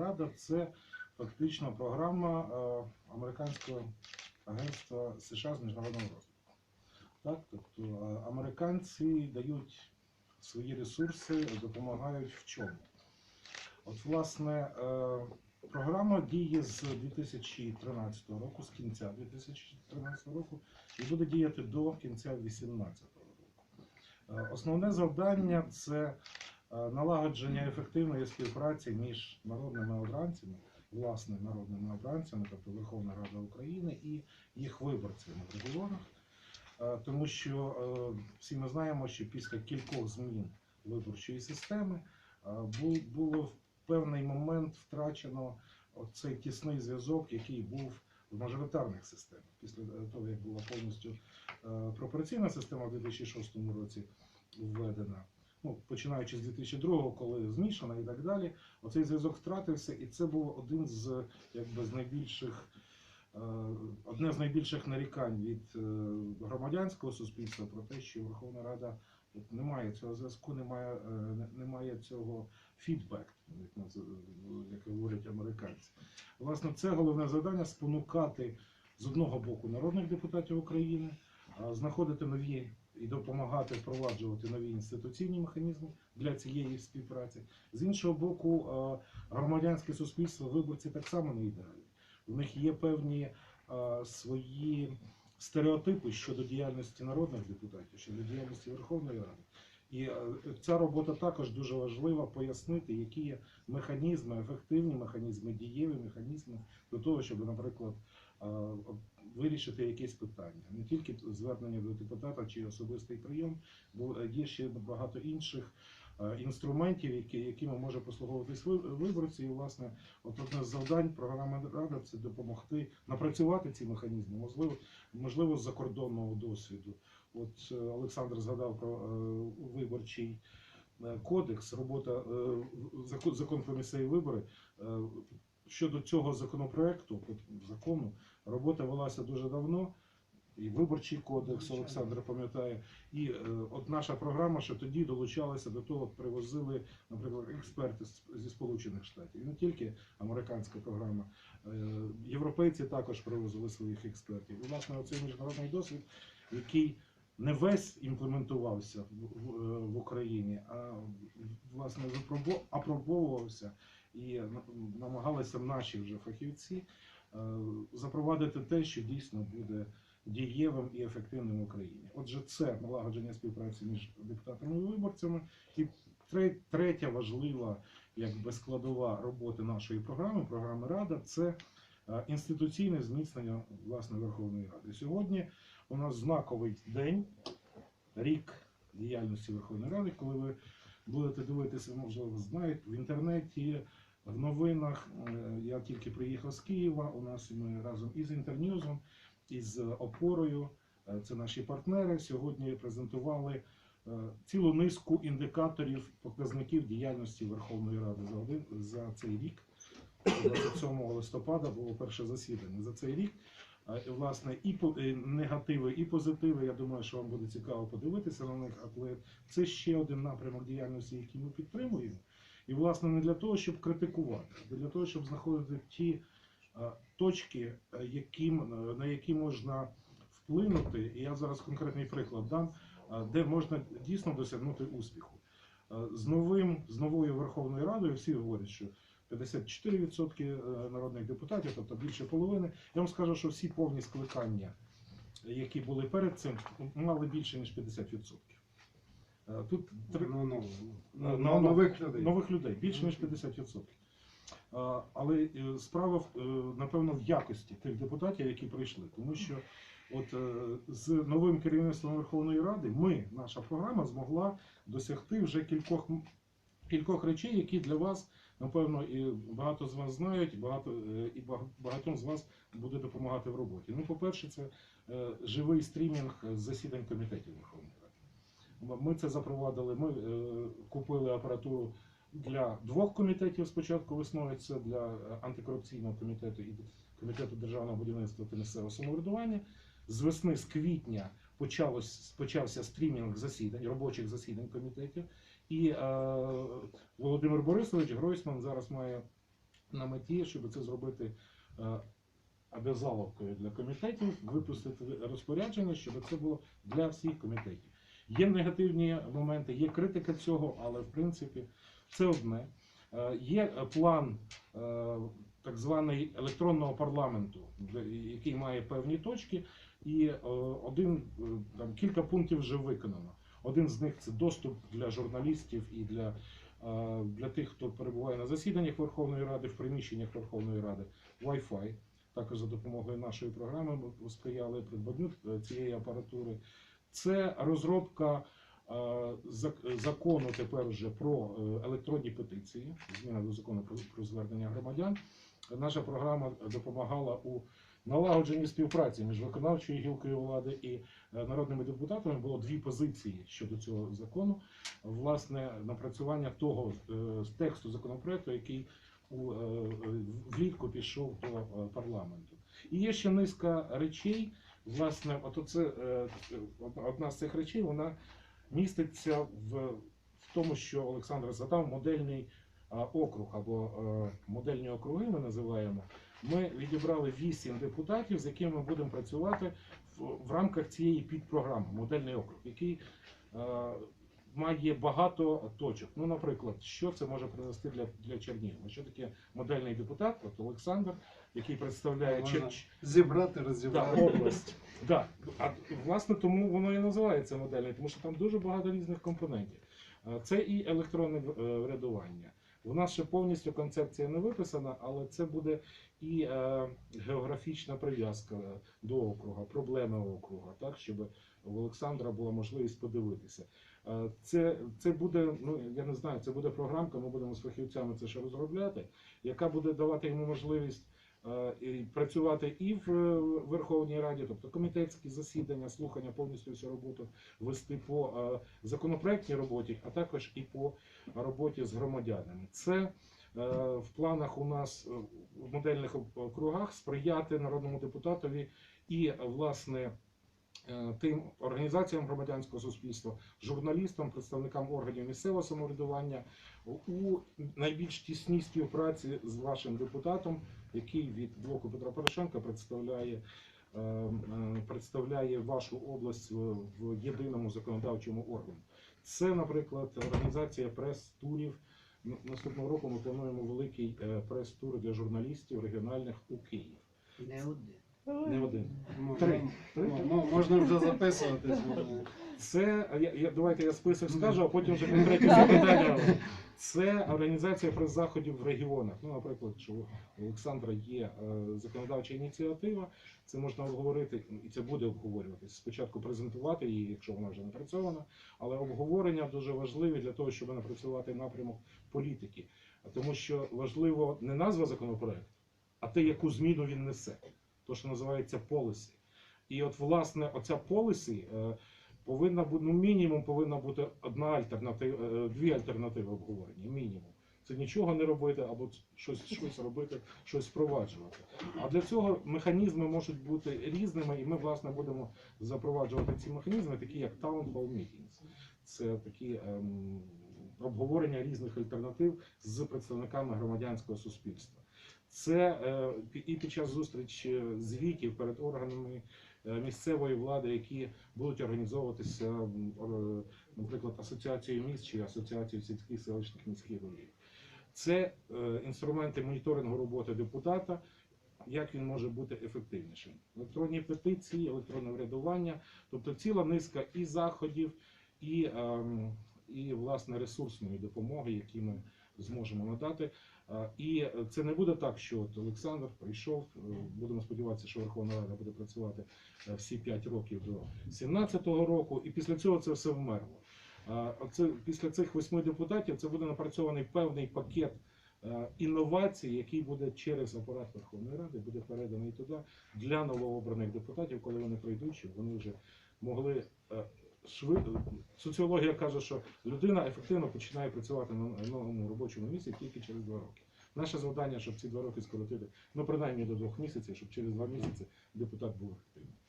Рада це фактично програма е, американського агентства США з міжнародного розвитку. Так? Тобто е, американці дають свої ресурси, допомагають в чому. От, власне, е, програма діє з 2013 року, з кінця 2013 року, і буде діяти до кінця 2018 року. Основне завдання це налагодження ефективної співпраці між народними обранцями, власне, народними обранцями, тобто Верховна Рада України і їх виборцями в регіонах. Е, Тому що е, всі ми знаємо, що після кількох змін виборчої системи е, було в певний момент втрачено цей тісний зв'язок, який був в мажоритарних системах. Після того, як була повністю е, пропорційна система в 2006 році введена, ну, починаючи з 2002-го, коли змішана і так далі, оцей зв'язок втратився, і це був один з якби з найбільших. е, Одне з найбільших нарікань від е, громадянського суспільства про те, що Верховна Рада от немає цього зв'язку, е, не- немає цього фідбек, як, говорять американці. Власне, це головне завдання спонукати з одного боку народних депутатів України, знаходити нові і допомагати впроваджувати нові інституційні механізми для цієї співпраці. З іншого боку, громадянське суспільство, виборці так само не ідеальні. У них є певні свої стереотипи щодо діяльності народних депутатів, щодо діяльності Верховної Ради. І е, ця робота також дуже важлива пояснити, які є механізми, ефективні механізми, дієві механізми до того, щоб, наприклад, е, вирішити якесь питання. Не тільки звернення до депутата чи особистий прийом, бо е, є ще багато інших е, інструментів, якими може послуговуватись ви- виборці. І, власне, от одне з завдань програми Рада це допомогти напрацювати ці механізми, можливо, можливо, з закордонного досвіду. От е, Олександр згадав про виборчий кодекс, робота закон про місцеві вибори. Щодо цього законопроекту, закону, робота велася дуже давно. І виборчий кодекс Олександр пам'ятає. І е, от наша програма, що тоді долучалася до того, привозили, наприклад, експерти зі Сполучених Штатів. І не тільки американська програма, е, європейці також привозили своїх експертів. І власне оцей міжнародний досвід, який не весь імплементувався в, в, е, в Україні, а власне апробовувався і на- намагалися наші вже фахівці е, запровадити те, що дійсно буде дієвим і ефективним в Україні. Отже, це налагодження співпраці між депутатами і виборцями. І тре- третя важлива якби складова роботи нашої програми, програми Рада, це е, інституційне зміцнення власне Верховної Ради. Сьогодні у нас знаковий день, рік діяльності Верховної Ради, коли ви будете дивитися, можливо, знаєте, в інтернеті, в новинах. Е, Я тільки приїхав з Києва. У нас ми разом із інтерньюзом, із опорою. е, Це наші партнери. Сьогодні презентували е, цілу низку індикаторів, показників діяльності Верховної Ради за один за цей рік. 27 листопада було перше засідання за цей рік. Е, Власне, і негативи, і позитиви. Я думаю, що вам буде цікаво подивитися на них, але це ще один напрямок діяльності, який ми підтримуємо. І, власне, не для того, щоб критикувати, а для того, щоб знаходити ті е, точки, е, яким, е, на які можна вплинути. І я зараз конкретний приклад дам, е, де можна дійсно досягнути успіху. Е, З новим, з новою Верховною Радою всі говорять, що 54% е, народних депутатів, тобто більше половини. Я вам скажу, що всі повні скликання, які були перед цим, мали більше ніж 50%. Е, Тут три- Ну, ну, Ну, ну, ну, нових людей. нових людей більше ніж 50%. Але е, справа е, напевно в якості тих депутатів, які прийшли, тому що от е, з новим керівництвом Верховної Ради ми, наша програма, змогла досягти вже кількох кількох речей, які для вас, напевно, і багато з вас знають, багато е, і багатьом з вас буде допомагати в роботі. Ну, по-перше, це е, живий стрімінг засідань комітетів Верховної Ради. Ми це запровадили. Ми е, купили апаратуру для двох комітетів спочатку весною. Це для антикорупційного комітету і комітету державного будівництва та місцевого самоврядування. З весни, з квітня почалось, почався стрімінг засідань, робочих засідань комітетів. І е, Володимир Борисович Гройсман зараз має на меті, щоб це зробити е, обязаловкою для комітетів, випустити розпорядження, щоб це було для всіх комітетів. Є негативні моменти, є критика цього, але в принципі це одне. Е, Є план е, так званий електронного парламенту, який має певні точки, і е, один е, там кілька пунктів вже виконано. Один з них це доступ для журналістів і для, е, для тих, хто перебуває на засіданнях Верховної Ради, в приміщеннях Верховної Ради, Wi-Fi. Також за допомогою нашої програми ми сприяли придбанню цієї апаратури. Це розробка закону тепер вже про електронні петиції, зміна до закону про звернення громадян. Наша програма допомагала у налагодженні співпраці між виконавчою гілкою влади і е, народними депутатами. Було дві позиції щодо цього закону. Власне, напрацювання того е, тексту законопроекту, який у, е, влітку пішов до парламенту. І є ще низка речей. Власне, от оце, одна- з цих речей вона міститься в, в тому, що Олександр задав модельний округ або е, модельні округи. Ми називаємо. Ми відібрали вісім депутатів, з якими ми будемо працювати в, рамках цієї підпрограми Модельний округ, який е, має багато точок. Ну, наприклад, що це може принести для, для Чернігова? Що таке модельний депутат? От Олександр, який представляє Можна Чер- Зібрати, Да, область. Да. А власне тому воно і називається модельний, тому що там дуже багато різних компонентів. Е, Це і електронне е, врядування. У нас ще повністю концепція не виписана, але це буде і е, географічна прив'язка до округа, проблеми округа, так щоб у Олександра була можливість подивитися. Е, Це, це буде, ну я не знаю, це буде програмка. Ми будемо з фахівцями це ще розробляти, яка буде давати йому можливість працювати і в е, Верховній Раді, тобто комітетські засідання, слухання, повністю всю роботу вести по е, законопроектній роботі, а також і по роботі з громадянами. Це е, в планах у нас е, в модельних округах сприяти народному депутатові і е, власне. Е, Тим організаціям громадянського суспільства, журналістам, представникам органів місцевого самоврядування у найбільш тісній співпраці з вашим депутатом, який від блоку Петра Порошенка представляє, е, е, представляє вашу область в, єдиному законодавчому органі. Це, наприклад, організація прес-турів. Наступного року ми плануємо великий прес-тур для журналістів регіональних у Київ. Не один. Не один. Три. м- Можна вже записуватись. можна. Це я, я давайте я список скажу, а потім вже конкретні запитання. Це організація прес-заходів в регіонах. Ну, наприклад, що у Олександра є е, законодавча ініціатива, це можна обговорити, і це буде обговорюватися. Спочатку презентувати її, якщо вона вже напрацьована, але обговорення дуже важливі для того, щоб напрацювати напрямок політики. Тому що важливо не назва законопроекту, а те, яку зміну він несе. То, що називається полісі. І от, власне, оця полісі е, повинна бути, ну, мінімум повинна бути одна альтернатива, е, дві альтернативи обговорення. Мінімум. Це нічого не робити або щось, щось робити, щось впроваджувати. А для цього механізми можуть бути різними, і ми, власне, будемо запроваджувати ці механізми, такі як Town Hall Meetings. Це такі ем, обговорення різних альтернатив з представниками громадянського суспільства. Це е, і під час зустрічі звітів перед органами е, місцевої влади, які будуть організовуватися, наприклад, асоціацією міст чи асоціацією сільських селищних міських голів. Це е, інструменти моніторингу роботи депутата. Як він може бути ефективнішим? Електронні петиції, електронне врядування, тобто ціла низка і заходів, і, ем, і власне ресурсної допомоги, які ми зможемо надати. І це не буде так, що от Олександр прийшов. е, Будемо сподіватися, що Верховна Рада буде працювати е, всі 5 років до 17-го року, і після цього це все вмерло. А, Оце після цих восьми депутатів це буде напрацьований певний пакет е, інновацій, який буде через апарат Верховної Ради, буде переданий туди для новообраних депутатів, коли вони прийдуть, щоб вони вже могли е. Соціологія каже, що людина ефективно починає працювати на новому робочому місці тільки через два роки. Наше завдання, щоб ці два роки скоротити, ну принаймні до двох місяців, щоб через два місяці депутат був ефективним.